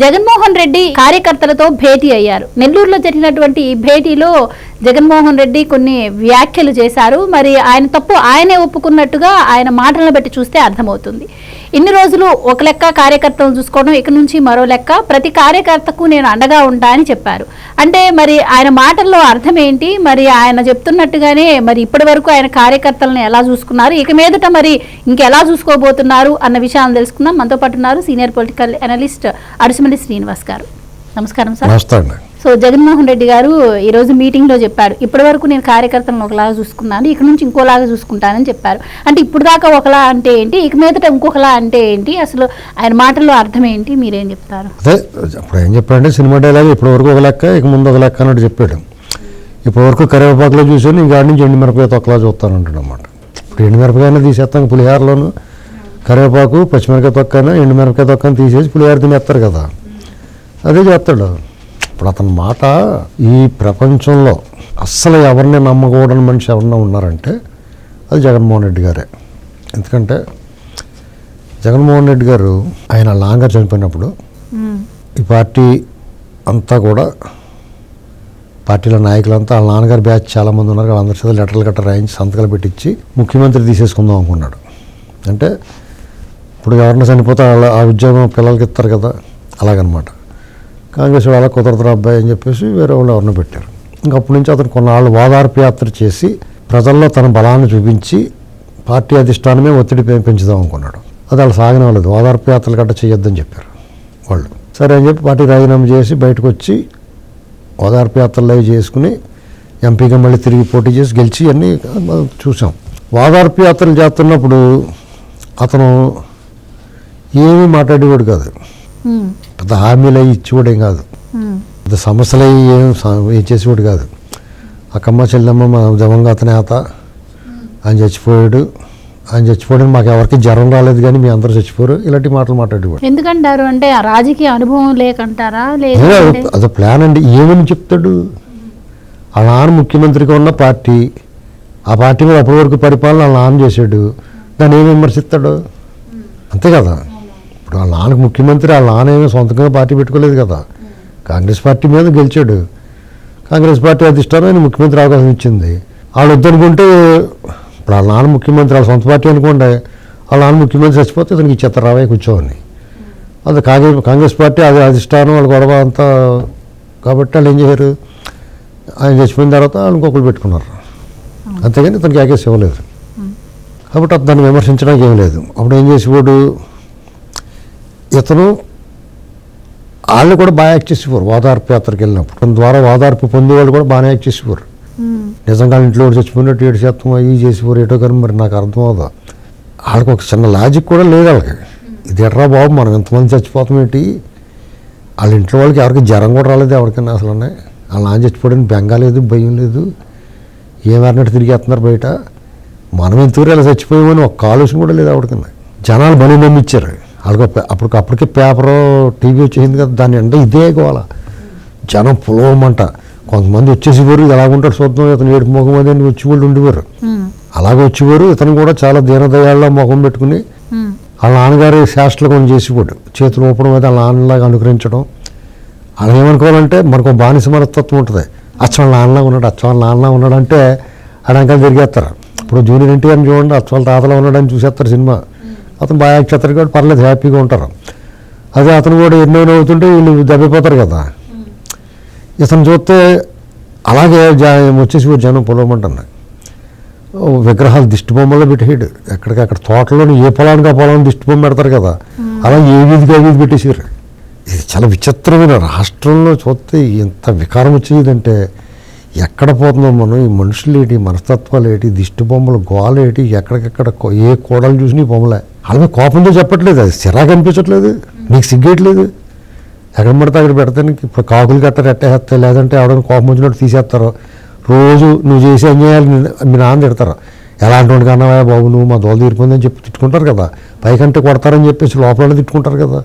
జగన్మోహన్ రెడ్డి కార్యకర్తలతో భేటీ అయ్యారు. నెల్లూరులో జరిగినటువంటి ఈ భేటీలో జగన్మోహన్ రెడ్డి కొన్ని వ్యాఖ్యలు చేశారు. మరి ఆయన తప్పు ఆయనే ఒప్పుకున్నట్టుగా ఆయన మాటలను బట్టి చూస్తే అర్థమవుతుంది. ఇన్ని రోజులు ఒక లెక్క కార్యకర్తలను చూసుకోవడం ఇక నుంచి మరో లెక్క ప్రతి కార్యకర్తకు నేను అండగా ఉంటా అని చెప్పారు. అంటే మరి ఆయన మాటల్లో అర్థం ఏంటి? మరి ఆయన చెప్తున్నట్టుగానే మరి ఇప్పటి వరకు ఆయన కార్యకర్తలను ఎలా చూసుకున్నారు? ఇక మీదట మరి ఇంకెలా చూసుకోబోతున్నారు అన్న విషయాలను తెలుసుకుందాం. మనతో పాటు ఉన్నారు senior political analyst Adusumalli Srinivas garu. నమస్కారం సార్. నమస్తే సో జగన్మోహన్ రెడ్డి గారు ఈరోజు మీటింగ్లో చెప్పారు. ఇప్పటి వరకు నేను కార్యకర్తలను ఒకలాగా చూసుకున్నాను ఇక నుంచి ఇంకోలాగా చూసుకుంటానని చెప్పారు. అంటే ఇప్పుడు దాకా ఒకలా అంటే ఏంటి ఇక మీదట ఇంకొకలా అంటే ఏంటి అసలు ఆయన మాటల్లో అర్థం ఏంటి మీరేం చెప్తారు? అదే అప్పుడు ఏం చెప్పాడంటే సినిమా డైలాగ్ ఇప్పటి వరకు ఒక లెక్క ఇక ముందు ఒక లెక్క అన్నట్టు చెప్పాడు. ఇప్పటి వరకు కరివేపాకులో చూసాను ఇంకా నుంచి నుంచి ఎండుమిరపకాయ తొక్కలా చూస్తాను అంటాడు అనమాట ఇప్పుడు ఎండుమిరపకాయనే తీసేస్తాం పులిహారలోను. కరివేపాకు పచ్చిమిరపకాయ ఎండు ఎండుమిరపకాయ తొక్కను తీసేసి పులిహార తినేస్తారు కదా. అదే చేస్తాడు. ఇప్పుడు అతని మాట ఈ ప్రపంచంలో అస్సలు ఎవరిని నమ్మకూడని మనిషి ఎవరన్నా ఉన్నారంటే అది జగన్మోహన్ రెడ్డి గారే. ఎందుకంటే జగన్మోహన్ రెడ్డి గారు ఆయన లాంగర్ చనిపోయినప్పుడు ఈ పార్టీ అంతా కూడా పార్టీల నాయకులంతా వాళ్ళ నాన్నగారి బ్యాచ్ చాలామంది ఉన్నారు వాళ్ళందరి చేత లెటర్లు గట్రా రాయించి సంతకాలు పెట్టించి ముఖ్యమంత్రి తీసేసుకుందాం అనుకున్నాడు. అంటే ఇప్పుడు ఎవరన్నా చనిపోతే వాళ్ళ ఆ ఉద్యోగం పిల్లలకి ఇస్తారు కదా అలాగనమాట. కాంగ్రెస్ వాళ్ళ కుదరదు అబ్బాయి అని చెప్పేసి వేరే వాళ్ళు ఎవరిని పెట్టారు. ఇంక అప్పటి నుంచి అతను కొన్నాళ్ళు ఓదార్పు యాత్ర చేసి ప్రజల్లో తన బలాన్ని చూపించి పార్టీ అధిష్టానమే ఒత్తిడి పెంచుదాం అనుకున్నాడు. అది వాళ్ళు సాగనవ్వలేదు. ఓదార్పు యాత్రలు గట్ట చేయొద్దని చెప్పారు వాళ్ళు. సరే అని చెప్పి పార్టీ రాజీనామా చేసి బయటకు వచ్చి ఓదార్పు యాత్రలు అవి చేసుకుని ఎంపీగా మళ్ళీ తిరిగి పోటీ చేసి గెలిచి అన్నీ చూసాం. ఓదార్పు యాత్రలు చేస్తున్నప్పుడు అతను ఏమీ మాట్లాడేవాడు కాదు. పెద్ద హామీలు ఇచ్చేవాడేం కాదు. పెద్ద సమస్యలు ఏం ఏం చేసేవాడు కాదు. అక్కమ్మ చెల్లెమ్మ మా దివంగత నేత ఆయన చచ్చిపోయాడు. ఆయన చచ్చిపోయాడు మాకు ఎవరికి జ్వరం రాలేదు కానీ మీ అందరూ చచ్చిపోయారు. ఇలాంటి మాటలు మాట్లాడేవాడు. ఎందుకంటారు? అంటే ఆ రాజకీయ అనుభవం లేకంటారా? అదో ప్లాన్ అండి. ఏమని చెప్తాడు? వాళ్ళ నాన్న ముఖ్యమంత్రిగా ఉన్న పార్టీ. ఆ పార్టీ మీద అప్పటి వరకు పరిపాలన వాళ్ళ నాన్న చేశాడు. దాన్ని ఏమి విమర్శిస్తాడు? అంతే కదా. ఇప్పుడు వాళ్ళ నాన్నకు ముఖ్యమంత్రి వాళ్ళ నాన్న ఏమీ సొంతంగా పార్టీ పెట్టుకోలేదు కదా. కాంగ్రెస్ పార్టీ మీద గెలిచాడు. కాంగ్రెస్ పార్టీ అధిష్టానం ఆయన ముఖ్యమంత్రి అవకాశం ఇచ్చింది. వాళ్ళు వద్దనుకుంటే ఇప్పుడు వాళ్ళ నాన్న ముఖ్యమంత్రి వాళ్ళ సొంత పార్టీ అనుకోండి వాళ్ళ నాన్న ముఖ్యమంత్రి చచ్చిపోతే ఇతనికి ఇచ్చేస్తారు రావే కూర్చోని అది కాంగ్రెస్ కాంగ్రెస్ పార్టీ అది అధిష్టానం వాళ్ళ గొడవ అంతా కాబట్టి వాళ్ళు ఏం చేశారు ఆయన చచ్చిపోయిన తర్వాత వాళ్ళు ఇంకొకరు పెట్టుకున్నారు. అంతేగాని ఇతనికి యాకేసి ఇవ్వలేదు. కాబట్టి అతను దాన్ని విమర్శించడానికి ఏం లేదు. అప్పుడు ఏం చేసేవాడు? ఇతను వాళ్ళు కూడా బాగా యాక్ట్ చేసేవారు ఓదార్పు యాత్రకి వెళ్ళినప్పుడు. దాని ద్వారా ఓదార్పు పొందేవాళ్ళు కూడా బాగానే యాక్ట్ చేసేవారు. ఉమ్, నిజంగా ఇంట్లో చచ్చిపోయినట్టు ఏడు శాతం అవి చేసేవారు ఏటో కానీ మరి నాకు అర్థం అవుదా వాళ్ళకి ఒక చిన్న లాజిక్ కూడా లేదు వాళ్ళకి. ఇది ఎట్రా బాబు మనం ఎంతమంది చచ్చిపోతాం ఏంటి? వాళ్ళ ఇంట్లో వాళ్ళకి ఎవరికి జ్వరం కూడా రాలేదు ఎవరికైనా అసలు వాళ్ళ నాన్న చచ్చిపోవడానికి బెంగ లేదు భయం లేదు. ఏమన్నట్టు తిరిగేస్తున్నారు బయట? మనం ఎంతవరకు ఇలా చచ్చిపోయామని ఒక ఆలోచన కూడా లేదు ఎవరికన్నా జనాలు బలి నమ్మిచ్చారు. ఒక- అప్పుడు అప్పటికే పేపరు టీవీ వచ్చేసింది కదా దాని అంటే ఇదే గోల జనం పులవమంట. కొంతమంది వచ్చేసేవారు ఎలా ఉంటాడు చూద్దాం ఇతను ఏడు ముఖం అది అని వచ్చి వాళ్ళు ఉండేవారు అలాగే వచ్చేవారు ఇతను కూడా చాలా దీనదయాల్లో ముఖం పెట్టుకుని వాళ్ళ నాన్నగారి శాస్త్రలు కొన్ని చేసేవాడు. చేతులు ఊపడం మీద వాళ్ళ నాన్నలాగా అనుకరించడం. అలా ఏమనుకోవాలంటే మనకు బానిస మనస్తత్వం ఉంటుంది. అచ్చం నాన్నలా ఉన్నాడు అచ్చం నాన్నలా ఉన్నాడు అంటే అడంకా తిరిగేస్తారు. ఇప్పుడు జూనియర్ ఎన్టీఆర్ని చూడండి అచ్చం వాళ్ళ తాతలా ఉన్నాడని చూసేస్తారు సినిమా. అతను బాగా కాబట్టి పర్లేదు హ్యాపీగా ఉంటారు. అదే అతను కూడా ఎన్నో అవుతుంటే వీళ్ళు దెబ్బపోతారు కదా. ఇతను చూస్తే అలాగే జా వచ్చేసి జనం పొలవమంటున్నాయి ఓ విగ్రహాలు దిష్టి బొమ్మలో పెట్టేయడు ఎక్కడికక్కడ తోటలోని ఏ పొలానికి ఆ పొలం దిష్టి బొమ్మ పెడతారు కదా. అలా ఏ వీధికి ఆ వీధి పెట్టేసారు ఇది చాలా విచిత్రమైన రాష్ట్రంలో చూస్తే ఎంత వికారం వచ్చేదంటే ఎక్కడ పోతుందో మనం ఈ మనుషులు ఏంటి మనస్తత్వాలు ఏంటి దిష్టి బొమ్మలు ఎక్కడికెక్కడ ఏ కోడలు చూసినా ఈ బొమ్మలే. అలాగే కోపంతో చెప్పట్లేదు అది సిరాగా అనిపించట్లేదు నీకు సిగ్గేయట్లేదు. ఎక్కడ పడితే అక్కడ పెడతానికి ఇప్పుడు కాకులు కట్టారు ఎట్టేస్తారు లేదంటే ఆవిడని కోపం వచ్చినట్టు తీసేస్తారు. రోజు నువ్వు చేసే అన్యాయాలు మీ నాన్న తిడతారు. ఎలాంటి వాడికి అన్నావా బాబు నువ్వు మా దోళ తీరిపోయిందని చెప్పి తిట్టుకుంటారు కదా. పైకంటే కొడతారని చెప్పేసి లోపల తిట్టుకుంటారు కదా.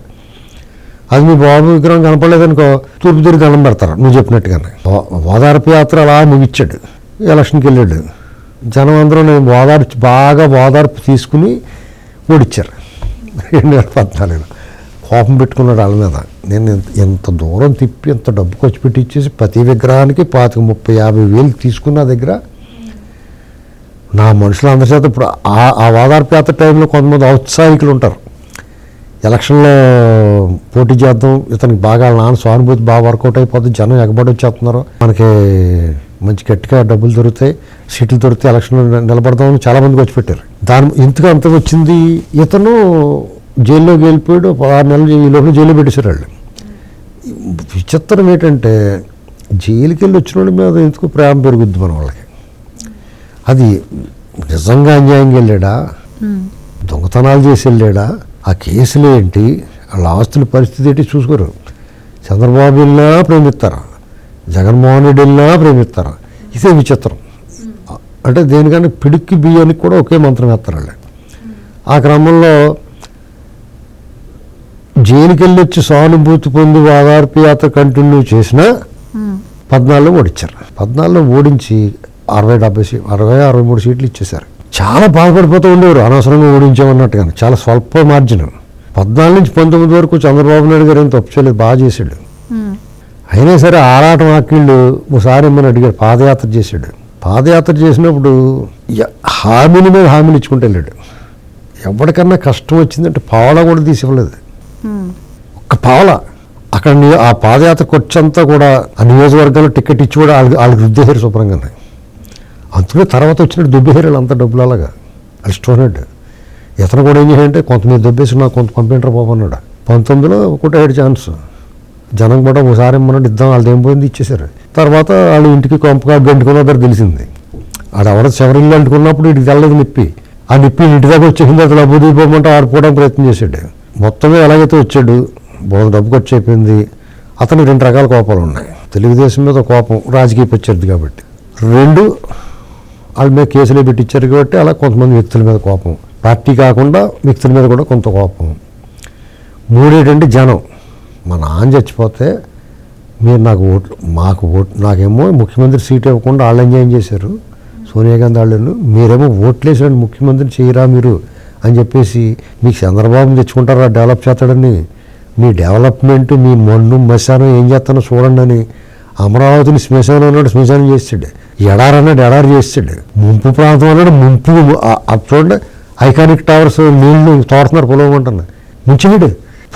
అది మీ బాబు విగ్రహం కనపడలేదనుకో తూర్పు తిరిగి దండం పెడతారు. నువ్వు చెప్పినట్టుగానే. ఓదార్పు యాత్ర అలా ముగిచ్చాడు. ఎలక్షన్కి వెళ్ళాడు జనం అందరూ నేను ఓదార్పు బాగా ఓదార్పు తీసుకుని ఓడిచ్చారు. రెండు వేల పద్నాలుగులో. కోపం పెట్టుకున్నాడు వాళ్ళ మీద. నేను ఇంత- దూరం తిప్పి ఇంత డబ్బు ఖర్చు పెట్టి ఇచ్చేసి ప్రతి విగ్రహానికి పాతిక ముప్పై యాభై వేలు తీసుకున్న దగ్గర నా మనుషులు అందరి చేత ఇప్పుడు ఆ ఓదార్పు యాత్ర టైంలో కొంతమంది ఔత్సాహికులు ఉంటారు. ఎలక్షన్లో పోటీ చేద్దాం. ఇతనికి బాగా నాన్న సానుభూతి బాగా వర్కౌట్ అయిపోతుంది జనం ఎగబడి వచ్చేస్తున్నారు. మనకి మంచి గట్టిగా డబ్బులు దొరుకుతాయి. సీట్లు దొరికితే ఎలక్షన్లో నిలబడదామని చాలా మందికి వచ్చి పెట్టారు. దాని ఇంతగా అంత వచ్చింది ఇతను జైల్లోకి వెళ్ళిపోయాడు పదహారు నెలలు ఈ లోపల జైల్లో పెట్టేశారు వాళ్ళు. విచిత్రం ఏంటంటే జైలుకి వెళ్ళి వచ్చిన వాళ్ళ మీద ఎందుకు ప్రేమ పెరుగుద్ది మన వాళ్ళకి? అది నిజంగా అన్యాయంగా వెళ్ళాడా. దొంగతనాలు చేసి వెళ్ళాడా? ఆ కేసులు ఏంటి? వాళ్ళ ఆస్తుల పరిస్థితి ఏంటి చూసుకోరు. చంద్రబాబు వెళ్ళినా ప్రేమిస్తారు? జగన్మోహన్ రెడ్డి వెళ్ళినా ప్రేమిస్తారు? ఇదే విచిత్రం. అంటే దేనికన్నా పిడుక్కి బియ్యానికి కూడా ఒకే మంత్రం వేస్తారు వాళ్ళు. ఆ క్రమంలో జైలుకి వచ్చి సానుభూతి పొంది వాదార్పు యాత్ర కంటిన్యూ చేసినా పద్నాలుగులో ఓడించారు పద్నాలుగులో ఓడించి అరవై డెబ్బై సీ అరవై అరవై మూడు సీట్లు ఇచ్చేశారు. చాలా బాధపడిపోతూ ఉండేవారు. అనవసరంగా ఓడించామన్నట్టుగా చాలా స్వల్ప మార్జిన్ పద్నాలుగు నుంచి పంతొమ్మిది వరకు చంద్రబాబు నాయుడు గారు ఏం తప్పు చేయలేదు బాగా చేశాడు. అయినా సరే ఆరాటం ఆకిళ్ళు ఒకసారి ఇమ్మని అడిగాడు పాదయాత్ర చేశాడు. పాదయాత్ర చేసినప్పుడు హామీల మీద హామీలు ఇచ్చుకుంటూ వెళ్ళాడు. ఎవరికన్నా కష్టం వచ్చిందంటే పావలా కూడా తీసి ఇవ్వలేదు ఉమ్. ఒక్క పావల. అక్కడ ఆ పాదయాత్ర ఖర్చంతా కూడా ఆ నియోజకవర్గాల్లో టికెట్ ఇచ్చి కూడా వాళ్ళకి వాళ్ళకి రుద్దేశారు శుభ్రంగానే. అందుకే తర్వాత వచ్చినట్టు దుబ్బేశారు అంత డబ్బులు అలాగా అల్స్టోనెడ్ ఇతను కూడా ఏం చేయాలంటే కొంతమంది దుబ్బేసి నాకు కొంత పంపించరు బాబు అన్నాడు. పంతొమ్మిదిలో ఒకటే ఏడు ఛాన్స్. జనం కూడా ఒకసారి ఇమ్మన్నాడు ఇద్దాం వాళ్ళది ఏం పోయింది? ఇచ్చేశారు. తర్వాత వాళ్ళు ఇంటికి కొంపగా గంటుకున్నదారు తెలిసింది. ఆడ ఎవరో చివరిల్లు అంటుకున్నప్పుడు ఇటు తెల్లది నిప్పి. ఆ నిప్పి ఇంటి వచ్చేసింది అతను తర్వాత డబ్బు దిగిపోమంటే ఆడిపోవడానికి ప్రయత్నం చేశాడు. మొత్తమే ఎలాగైతే వచ్చాడు బోధ డబ్బు ఖర్చు అయిపోయింది. అతనికి రెండు రకాల కోపాలు ఉన్నాయి. తెలుగుదేశం మీద కోపం రాజకీయ ప్రత్యర్థి కాబట్టి. రెండు వాళ్ళ మీద కేసులు పెట్టించారు కాబట్టి అలా కొంతమంది వ్యక్తుల మీద కోపం. పార్టీ కాకుండా వ్యక్తుల మీద కూడా కొంత కోపం. మూడేటంటే జనం. మా నాన్న చచ్చిపోతే మీరు నాకు ఓట్లు మాకు ఓట్ నాకేమో ముఖ్యమంత్రి సీట్ ఇవ్వకుండా వాళ్ళు ఎంజాయ్ చేశారు. సోనియా గాంధీ వాళ్ళు మీరేమో ఓట్లేసాడు ముఖ్యమంత్రి చేయరా మీరు? అని చెప్పేసి మీకు చంద్రబాబు తెచ్చుకుంటారా డెవలప్ చేస్తాడని? మీ డెవలప్మెంట్ మీ మన్ను మశానం ఏం చేస్తానో చూడండి అని అమరావతిని శ్మశానం అన్నాడు శ్మశానం చేస్తాడు. ఎడారి అన్నాడు ఎడారి చేస్తాడు ముంపు ప్రాంతం అన్నాడు ముంపు చూడండి ఐకానిక్ టవర్స్ నీళ్ళు తోడుతున్నారు పొలవమంటున్నా ముంచిడు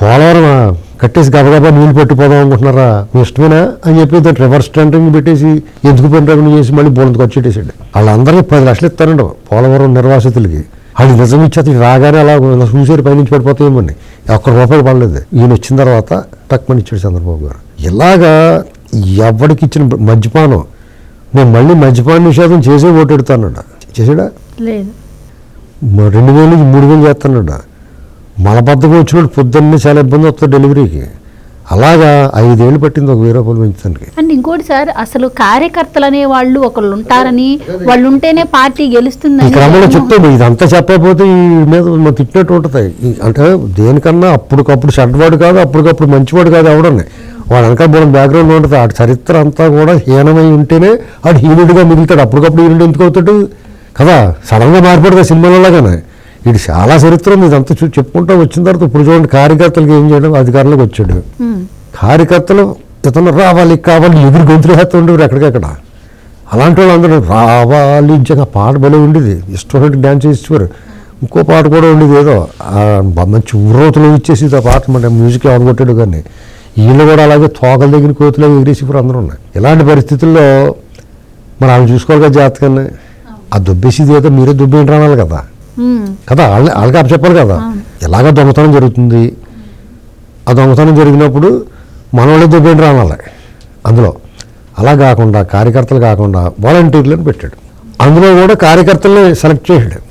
పోలవరం కట్టేసి గబగబా నీళ్ళు పెట్టిపోదాం అనుకుంటున్నారా? మీ ఇష్టమేనా? అని చెప్పి దాన్ని రివర్స్ టెండరింగ్ పెట్టేసి ఎందుకు పెన్ చేసి మళ్ళీ బోలంత ఖర్చు వాళ్ళందరికీ పది లక్షలు ఇస్తారండి పోలవరం నిర్వాసితులకి. వాళ్ళు నిజం ఇచ్చి రాగానే అలా చూసేరు పైనుంచి పడిపోతాయేమని ఒక్క రూపాయి పడలేదు. ఈయన వచ్చిన తర్వాత తక్కువ ఇచ్చాడు చంద్రబాబు గారు. ఇలాగా ఎవరికి ఇచ్చిన మద్యపానం నేను మళ్ళీ మద్యపాన నిషేధం చేసే ఓటు ఎడతానడా చేసాడా లేదు. రెండు వేలు నుంచి మూడు వేలు చేస్తున్నాడు మలబద్ధకం వచ్చినప్పుడు పొద్దున్నే చాలా ఇబ్బంది వస్తుంది డెలివరీకి. అలాగా ఐదేళ్ళు పట్టింది ఒక వెయ్యి రూపాయలు పెంచడానికి. అండ్ ఇంకోటి సార్ అసలు కార్యకర్తలు అనే వాళ్ళు ఒకళ్ళు ఉంటారని వాళ్ళు ఉంటేనే పార్టీ ఈ గెలుస్తుందని క్రమంలో చెప్తాడు ఇదంతా చెప్పకపోతే ఈ మీద మన తిట్టినట్టు ఉంటుంది. ఈ- అంటే దేనికన్నా అప్పటికప్పుడు చెడ్డవాడు కాదు అప్పటికప్పుడు మంచివాడు కాదు ఎవడని. వాడు వెనక మన బ్యాక్గ్రౌండ్ ఉంటుంది. ఆడి చరిత్ర అంతా కూడా హీనమై ఉంటేనే ఆడు హీనుడిగా మిగులుతాడు. అప్పటికప్పుడు హీనుడు ఎందుకు అవుతాడు? కదా సడన్గా మారిపోతుంది సినిమాలలాగానే. ఇది చాలా చరిత్ర ఉంది. ఇదంతా చూ చెప్పుకుంటూ వచ్చిన తర్వాత ఇప్పుడు చూడండి కార్యకర్తలకు ఏం చేయడం? అధికారులకు వచ్చాడు. కార్యకర్తలు ఇతను రావాలి కావాలి ఎదురు గొంతులు ఉండేవారు ఎక్కడికక్కడ? అలాంటి వాళ్ళు అందరూ రావాలి ఇంకా పాట భలే ఉండేది. ఇష్టం డ్యాన్స్ చేసేవారు. ఇంకో పాట కూడా ఉండేది ఏదో. ఆ మంచి ఉర్రోతులు ఇచ్చేసి ఆ పాట మన మ్యూజిక్ కొట్టాడు కానీ. వీళ్ళు కూడా అలాగే తోకల దగ్గర కోతులు ఎగిరేసిపోరు అందరూ ఉన్నాయి. ఇలాంటి పరిస్థితుల్లో మరి వాళ్ళు చూసుకోవాలి కదా జాతకాన్ని. ఆ దుబ్బేసిది ఏదో మీరే దుబ్బేంటి రావాలి కదా. కదా వాళ్ళ వాళ్ళకి చెప్పాలి కదా. ఎలాగ దొంగతనం జరుగుతుంది. ఆ దొంగతనం జరిగినప్పుడు మనవాళ్ళే దొబ్బేంటి రావాలి అందులో. అలా కాకుండా కార్యకర్తలు కాకుండా వాలంటీర్లను పెట్టాడు. అందులో కూడా కార్యకర్తల్ని సెలెక్ట్ చేశాడు.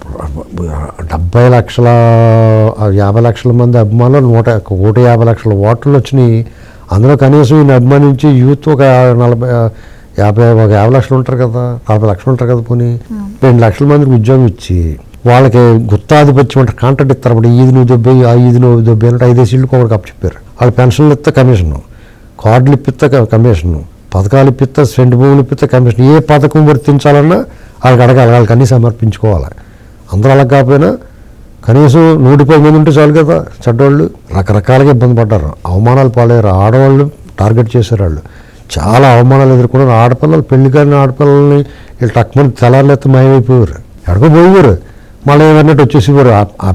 డెబ్బై లక్షల యాభై లక్షల మంది అభిమానులు నూట కోటి యాభై లక్షల ఓట్లు వచ్చినాయి. అందులో కనీసం ఈయన అభిమానించి యూత్ ఒక నలభై యాభై ఒక యాభై లక్షలు ఉంటారు కదా నలభై లక్షలు ఉంటారు కదా పోనీ. రెండు లక్షల మందికి ఉద్యోగం ఇచ్చి వాళ్ళకి గుత్తాధిపత్యం అంటే కాంట్రాక్ట్ ఇస్తారు అప్పుడు ఈది నువ్వు దొబ్బే ఆ ఈది నువ్వు దొబ్బే అంటే ఐదేసి ఇళ్ళు ఒకరికి అప్పచెప్పారు వాళ్ళు పెన్షన్లు ఇస్తే కమిషన్ కార్డులు ఇప్పిస్తే కమిషన్ పథకాలు ఇప్పిస్తే సెంటు భూములు ఇప్పిస్తే కమిషన్ ఏ పథకం వర్తించాలన్నా వాళ్ళకి అడగాలి వాళ్ళకి అన్నీ సమర్పించుకోవాలి. అందరూ అలా కాకపోయినా కనీసం నూట పది మంది ఉంటే చాలు కదా చెడ్డవాళ్ళు రకరకాలుగా ఇబ్బంది పడ్డారు. అవమానాలు పాలయ్యారు. ఆడవాళ్ళు టార్గెట్ చేశారు వాళ్ళు. చాలా అవమానాలు ఎదుర్కొన్నారు. ఆడపిల్లలు పెళ్ళి కాని ఆడపిల్లల్ని వీళ్ళు టక్మని తెల్లారులెత్తి మాయమైపోయారు. ఎక్కడికో పోయేవారు. మళ్ళీ ఏమన్నట్టు వచ్చేసేవారు. ఆ- ఆ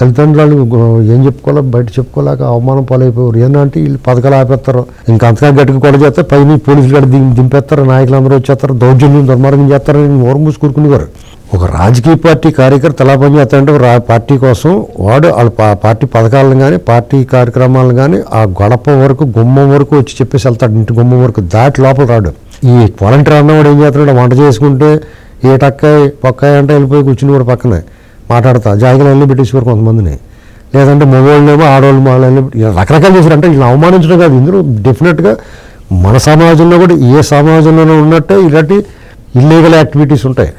తల్లిదండ్రులు ఏం చెప్పుకోలేక బయట చెప్పుకోలేక అవమానం పాలైపోయారు ఏంటంటే వీళ్ళు పథకాలు ఆపేస్తారు. ఇంకా అంతగా గట్టికి కూడా చేస్తే పైన పోలీసులు కూడా దింపేస్తారు. నాయకులు అందరూ వచ్చేస్తారు. దౌర్జన్యం దుర్మార్గం చేస్తారని ఓరం మూసుకూరుకునేవారు. ఒక రాజకీయ పార్టీ కార్యకర్త ఎలా పనిచేస్తారంటే పార్టీ కోసం వాడు వాళ్ళ పా- పార్టీ పథకాలను కానీ పార్టీ కార్యక్రమాలను కానీ ఆ గడప వరకు గుమ్మం వరకు వచ్చి చెప్పేసి వెళ్తాడు. ఇంటి గుమ్మం వరకు దాటి లోపల రాడు. ఈ వాలంటీర్ అన్నవాడు ఏం చేస్తున్నాడు? వంట చేసుకుంటే ఏ టక్కాయ పక్కాయ అంటే వెళ్ళిపోయి కూర్చుని కూడా పక్కనే మాట్లాడతా. జాయిగా వెళ్ళి పెట్టేసేవారు కొంతమందిని. లేదంటే మగవాళ్ళేమో ఆడవాళ్ళు మగవాళ్ళు రకరకాలు చేశారు. అంటే వీళ్ళని అవమానించడం కాదు. ఇందులో డెఫినెట్గా మన సమాజంలో కూడా ఏ సమాజంలోనూ ఉన్నట్టే ఇలాంటి ఇల్లీగల్ యాక్టివిటీస్ ఉంటాయి.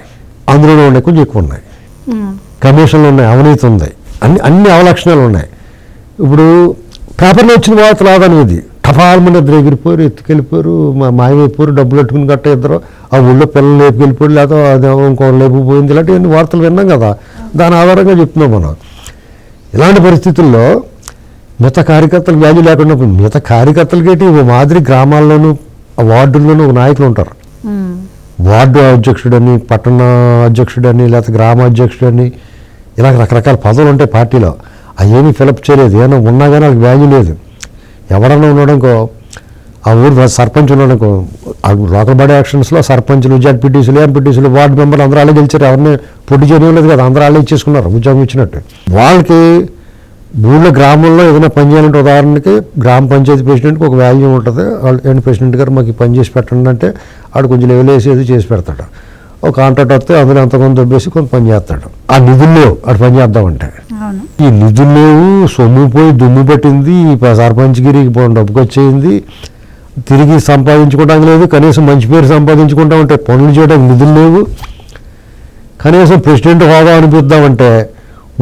అందులో ఉన్నాయి కొంచెం ఎక్కువ ఉన్నాయి. కమిషన్లు ఉన్నాయి అవినీతి ఉంది. అన్ని అన్ని అవలక్షణాలు ఉన్నాయి. ఇప్పుడు పేపర్లో వచ్చిన వార్తలు రాదనేది టపాల్ మన ఇద్దరు ఎగిరిపోయారు ఎత్తుకెళ్ళిపోయారు మా మాయమైపోయారు డబ్బులు పెట్టుకుని గట్ట ఇద్దరు. ఆ ఊళ్ళో పిల్లలు లేపుకెళ్ళిపోయారు లేదా అదేమో ఇంకో లేపుకుపోయింది ఇలాంటివన్నీ వార్తలు విన్నాం కదా. దాని ఆధారంగా చెప్తున్నాం మనం. ఇలాంటి పరిస్థితుల్లో మిగతా కార్యకర్తలకు వాల్యూ లేకుండా మిత మిగతా కార్యకర్తలకేటి ఓ మాదిరి గ్రామాల్లోనూ ఆ వార్డుల్లోనూ ఒక నాయకులు ఉంటారు. వార్డు అధ్యక్షుడని పట్టణ అధ్యక్షుడని లేకపోతే గ్రామ అధ్యక్షుడని ఇలా రకరకాల పదవులు ఉంటాయి పార్టీలో. అవేమీ ఫిలప్ చేయలేదు. ఏమైనా ఉన్నా కానీ వాళ్ళకి వాల్యూ లేదు. ఎవరన్నా ఉన్నాడనుకో ఆ ఊరు సర్పంచ్ ఉన్నాడనుకో లోకల్ బాడీ యాక్షన్స్లో సర్పంచ్లు జడ్పీటీసీలు ఎంపీటీసీలు వార్డు మెంబర్లు అందరూ వాళ్ళే గెలిచారు. ఎవరిని పొట్టి చేయలేదు కదా. అందరూ వాళ్ళే ఇచ్చేసుకున్నారు ఉద్యోగం ఇచ్చినట్టు. వాళ్ళకి ఊళ్ళో గ్రామంలో ఏదైనా పని చేయాలంటే ఉదాహరణకి గ్రామ పంచాయతీ ప్రెసిడెంట్కి ఒక వాల్యూ ఉంటుంది. వాళ్ళు ఏంటి ప్రెసిడెంట్ గారు మాకు పనిచేసి పని చేసి పెట్టండి అంటే ఆడు కొంచెం లెవెల్ వేసేది చేసి పెడతాడు. ఒక కాంట్రాక్ట్ వస్తే అందులో అంత కొంత దొబ్బేసి కొంత పని చేస్తాడు. ఆ నిధుల్లో ఆడు పని చేద్దామంటే. ఈ నిధులు సొమ్ము పోయి దుమ్ము పెట్టింది సర్పంచ్గిరికి డబ్బుకి వచ్చేయింది. తిరిగి సంపాదించుకోవడానికి లేదు కనీసం మంచి పేరు సంపాదించుకుంటా ఉంటే పనులు చేయడానికి నిధులు లేవు. కనీసం ప్రెసిడెంట్ హోదా అనిపిద్దామంటే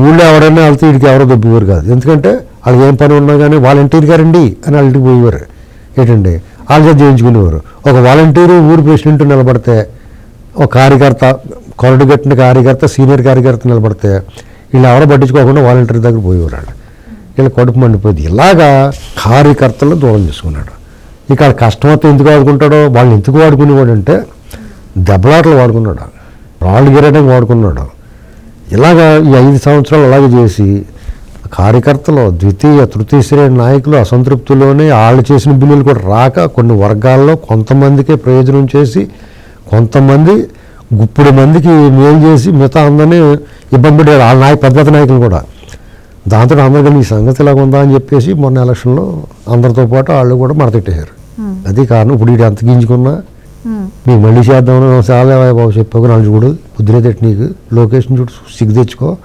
ఊళ్ళో ఎవరైనా వెళ్తే వీడికి ఎవరో దొబ్బేవారు కాదు. ఎందుకంటే వాళ్ళకి ఏం పని ఉన్నా కానీ వాలంటీర్ గారండి అని వాళ్ళ ఇంటికి పోయేవారు. ఏంటండి? వాళ్ళ చేయించుకునేవారు ఒక వాలంటీరు ఊరు ప్రెసిడెంట్ నిలబడితే ఒక కార్యకర్త కొరడు కట్టిన కార్యకర్త సీనియర్ కార్యకర్త నిలబడితే వీళ్ళు ఎవరో పట్టించుకోకుండా వాలంటీర్ దగ్గర పోయేవారు వీళ్ళు కడుపు మండిపోయింది. ఇలాగా కార్యకర్తలను దూరం చేసుకున్నాడు. ఇక వాళ్ళ ఎందుకు వాడుకుంటాడో వాళ్ళని ఎందుకు వాడుకునేవాడు అంటే దెబ్బలాటలు వాడుకున్నాడు. రాళ్ళు గిరడానికి వాడుకున్నాడు. ఇలాగా ఈ ఐదు సంవత్సరాలు అలాగే చేసి కార్యకర్తలు ద్వితీయ తృతీయ శ్రేణి నాయకులు అసంతృప్తిలోనే వాళ్ళు చేసిన బిల్లులు కూడా రాక కొన్ని వర్గాల్లో కొంతమందికే ప్రయోజనం చేసి కొంతమంది గుప్పుడు మందికి మేలు చేసి మిగతా అందరినీ ఇబ్బంది పెట్టారు వాళ్ళ నాయకు పెద్ద పెద్ద నాయకులు కూడా దాంతో అందరికీ ఈ సంగతి ఇలాగ ఉందా అని చెప్పేసి మొన్న ఎలక్షన్లో అందరితో పాటు వాళ్ళు కూడా మడతెట్టేశారు. అది కారణం ఇప్పుడు ఇటు ఎంత గింజుకున్నా. నీకు మళ్ళీ చేద్దామని చాలా బాబు చెప్పావు నాలుగు చూడు తెట్టు నీకు లొకేషన్ చూడు సిగ్గు తెచ్చుకో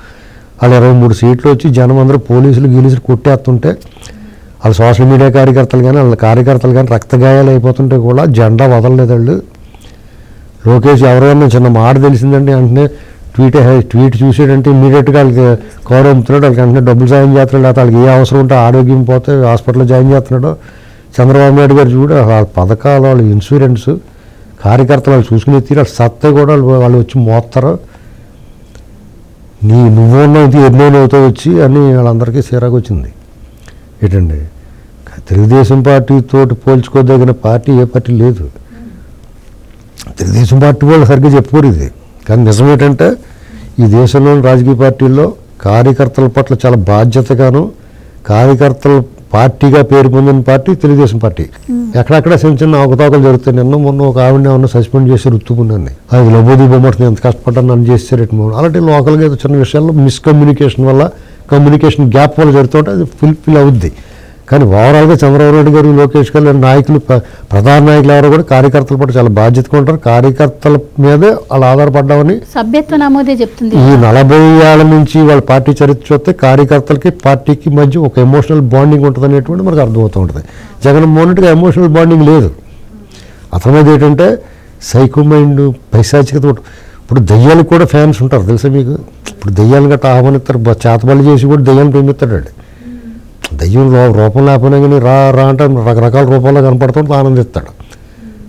వాళ్ళు ఇరవై మూడు సీట్లు వచ్చి జనం అందరూ పోలీసులు గీలీసులు కొట్టేస్తుంటే వాళ్ళ సోషల్ మీడియా కార్యకర్తలు కానీ వాళ్ళ కార్యకర్తలు కానీ రక్తగాయాలు అయిపోతుంటే కూడా జెండా వదలలేదు వాళ్ళు. లోకేష్ ఎవరైనా చిన్న మాట తెలిసిందంటే వెంటనే ట్వీట్ ట్వీట్ చూసేటంటే ఇమీడియట్గా వాళ్ళకి కవర్ అమ్ముతున్నాడు. వాళ్ళకి వెంటనే డబ్బులు సాయం చేస్తున్నాడు. లేకపోతే వాళ్ళకి ఏ అవసరం ఉంటే ఆరోగ్యం పోతే హాస్పిటల్లో జాయిన్ చేస్తున్నాడు. చంద్రబాబు నాయుడు గారు చూడ వాళ్ళ పథకాలు వాళ్ళ ఇన్సూరెన్స్ కార్యకర్తలు వాళ్ళు చూసుకునే తీరు వాళ్ళ సత్తా కూడా వాళ్ళు వాళ్ళు వచ్చి మోస్తారు. నీ నువ్వు ఉన్నది ఎన్నోనవుతో వచ్చి అని వాళ్ళందరికీ సిరాకు వచ్చింది. ఏంటండి తెలుగుదేశం పార్టీతో పోల్చుకోదగిన పార్టీ ఏ పార్టీ లేదు. తెలుగుదేశం పార్టీ వాళ్ళు సరిగ్గా చెప్పుకోరు ఇది. కానీ నిజం ఏంటంటే ఈ దేశంలోని రాజకీయ పార్టీల్లో కార్యకర్తల పట్ల చాలా బాధ్యతగాను కార్యకర్తల పార్టీగా పేరు పొందిన పార్టీ తెలుగుదేశం పార్టీ. ఎక్కడెక్కడ చిన్న చిన్న అవకతవకలు జరుగుతాయి. నిన్న మొన్న ఒక ఆవిడని ఏమన్నా సస్పెండ్ చేసి రుత్తుకున్నాను అది లబోది బొమ్మటి ఎంత కష్టపడ్డాను నన్ను చేస్తారు ఎట్లా అలాంటి లోకల్గా చిన్న విషయాల్లో మిస్కమ్యూనికేషన్ వల్ల కమ్యూనికేషన్ గ్యాప్ వల్ల జరుగుతుంటే అది ఫుల్ఫిల్ అవుద్ది. కానీ ఓవరాల్గా చంద్రబాబు నాయుడు గారు లోకేష్ లాంటి నాయకులు ప్ర- ప్రధాన నాయకులు ఎవరో కూడా కార్యకర్తల పట్ల చాలా బాధ్యతగా ఉంటారు. కార్యకర్తల మీదే వాళ్ళు ఆధారపడ్డామని సభ్యత్వ నమోదే చెప్తుంది. ఈ నలభై ఏళ్ళ నుంచి వాళ్ళ పార్టీ చరిత్ర చూస్తే కార్యకర్తలకి పార్టీకి మధ్య ఒక ఎమోషనల్ బాండింగ్ ఉంటుంది అనేటువంటి మనకు అర్థమవుతూ ఉంటుంది. జగన్మోహన్ రెడ్డికి ఎమోషనల్ బాండింగ్ లేదు. అతని మీద ఏంటంటే సైకో మైండ్ పైశాచికత. ఇప్పుడు దయ్యాలకు కూడా ఫ్యాన్స్ ఉంటారు. తెలుసా మీకు? ఇప్పుడు దయ్యాలు గట్రా ఆహ్వానిస్తారు. చేతబడి చేసి కూడా దయ్యాన్ని ప్రేమిస్తాడు వాడు. దయ్యం రూ- రూపం లేకపోయినా కానీ రా రా అంటే రకరకాల రూపాల్లో కనపడుతుంటే ఆనందిస్తాడు.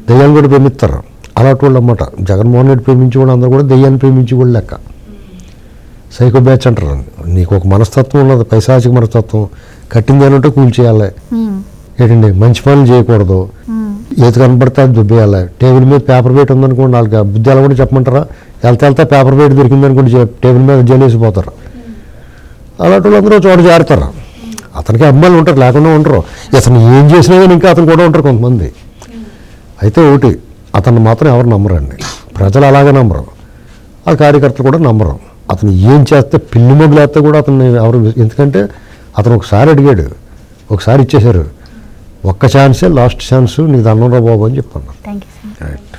దయ్యాన్ని కూడా ప్రేమిస్తారు. అలాంటి వాళ్ళు అన్నమాట. జగన్మోహన్ రెడ్డి ప్రేమించే వాళ్ళు అందరూ కూడా దయ్యాన్ని ప్రేమించే వాళ్ళు లెక్క. సైకో బ్యాచ్ అంటారు నీకు ఒక మనస్తత్వం ఉన్నది పైశాచిక మనస్తత్వం. కట్టింది అని ఉంటే కూల్చేయాలి ఏంటండి? మంచి పనులు చేయకూడదు. ఏది కనపడితే అది దుబ్బేయాలి. టేబుల్ మీద పేపర్ వెయిట్ ఉందనుకోండి వాళ్ళకి బుద్ధి ఎలా కూడా చెప్పమంటారా? వెళ్తా వెళ్తా పేపర్ వెయిట్ దొరికింది అనుకోండి జే- టేబుల్ మీద జలేసిపోతారు అలాంటి వాళ్ళందరూ చోట జారుతారు. అతనికి అమ్మాయిలు ఉంటారు లేకుండా ఉండరు. అతను ఏం చేసినా కానీ ఇంకా అతను కూడా ఉంటారు కొంతమంది. అయితే ఒకటి అతన్ని మాత్రం ఎవరు నమ్మరండి. ప్రజలు అలాగే నమ్మరు. ఆ కార్యకర్తలు కూడా నమ్మరు. అతను ఏం చేస్తే పిల్లి మొదలేస్తే కూడా అతన్ని ఎవరు ఎందుకంటే అతను ఒకసారి అడిగాడు ఒకసారి ఇచ్చేశారు. ఒక్క ఛాన్సే లాస్ట్ ఛాన్స్ నీకు దండం బాబు అని చెప్పాను రైట్